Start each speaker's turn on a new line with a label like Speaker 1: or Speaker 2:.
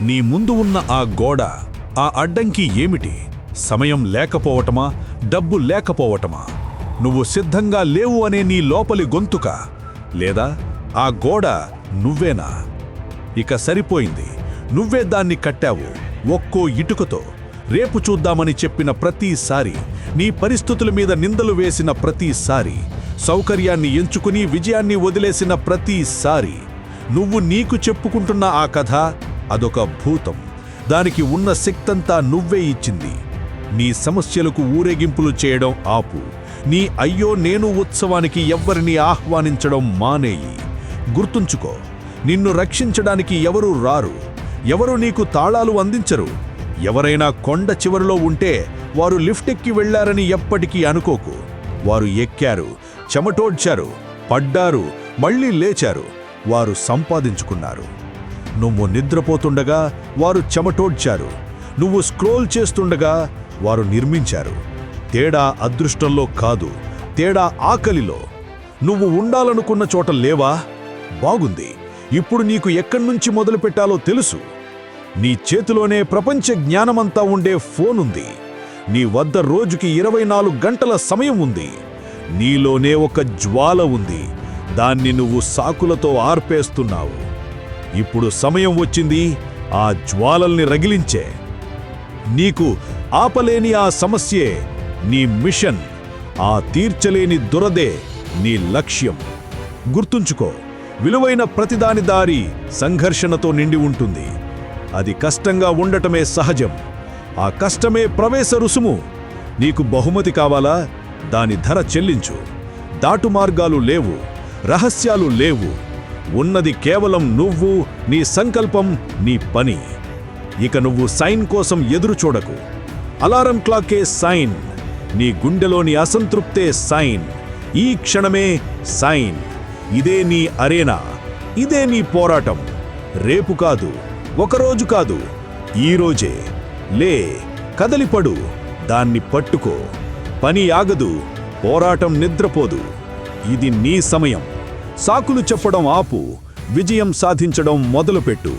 Speaker 1: నీ ముందు ఉన్న ఆ గోడ ఆ అడ్డంకి ఏమిటి? సమయం లేకపోవటమా? డబ్బు లేకపోవటమా? నువ్వు సిద్ధంగా లేవు అనే నీ లోపలి గొంతుక లేదా ఆ గోడ నువ్వేనా? ఇక సరిపోయింది. నువ్వే దాన్ని కట్టావు ఒక్కో ఇటుకతో. రేపు చూద్దామని చెప్పిన ప్రతిసారి నీ పరిస్థితుల మీద నిందలు వేసిన ప్రతిసారి సౌకర్యాన్ని ఎంచుకుని విజయాన్ని వదిలేసిన ప్రతిసారి నువ్వు నీకు చెప్పుకుంటున్న ఆ కథ అదొక భూతం. దానికి ఉన్న శక్తంతా నువ్వే ఇచ్చింది. నీ సమస్యలకు ఊరేగింపులు చేయడం ఆపు. నీ అయ్యో నేను ఉత్సవానికి ఎవ్వరిని ఆహ్వానించడం మానేయి. గుర్తుంచుకో నిన్ను రక్షించడానికి ఎవరూ రారు? ఎవరు నీకు తాళాలు అందించరు? ఎవరైనా కొండ చివరిలో ఉంటే వారు లిఫ్ట్ ఎక్కి వెళ్ళారని ఎప్పటికీ అనుకోకు. వారు ఎక్కారు చెమటోడ్చారు పడ్డారు మళ్ళీ లేచారు. వారు సంపాదించుకున్నారు. నువ్వు నిద్రపోతుండగా వారు చెమటోడ్చారు. నువ్వు స్క్రోల్ చేస్తుండగా వారు నిర్మించారు. తేడా అదృష్టంలో కాదు తేడా ఆకలిలో. నువ్వు ఉండాలనుకున్న చోట లేవా? బాగుంది. ఇప్పుడు నీకు ఎక్కడ్నుంచి మొదలుపెట్టాలో మొదలు పెట్టాలో తెలుసు. నీ చేతిలోనే ప్రపంచ జ్ఞానమంతా ఉండే ఫోన్ ఉంది. నీ వద్ద రోజుకి ఇరవై నాలుగు గంటల సమయం ఉంది. నీలోనే ఒక జ్వాల ఉంది. దాన్ని నువ్వు సాకులతో ఆర్పేస్తున్నావు. ఇప్పుడు సమయం వచ్చింది ఆ జ్వాలల్ని రగిలించే. నీకు ఆపలేని ఆ సమస్యే నీ మిషన్ ఆ తీర్చలేని దురదే నీ లక్ష్యం. గుర్తుంచుకో విలువైన ప్రతిదాని దారి సంఘర్షణతో నిండి ఉంటుంది. అది కష్టంగా ఉండటమే సహజం. ఆ కష్టమే ప్రవేశ రుసుము. నీకు బహుమతి కావాలా? దాని ధర చెల్లించు. దాటు మార్గాలు లేవు. రహస్యాలు లేవు. ఉన్నది కేవలం నువ్వు నీ సంకల్పం నీ పని. ఇక నువ్వు సైన్ కోసం ఎదురు చూడకు. అలారం క్లాకే సైన్. నీ గుండెలోని అసంతృప్తే సైన్. ఈ క్షణమే సైన్. ఇదే నీ అరేనా. ఇదే నీ పోరాటం. రేపు కాదు ఒకరోజు కాదు. ఈరోజే లే కదలిపడు. దాన్ని పట్టుకో. పని ఆగదు పోరాటం నిద్రపోదు. ఇది నీ సమయం. సాకులు చెప్పడం ఆపు విజయం సాధించడం మొదలుపెట్టు.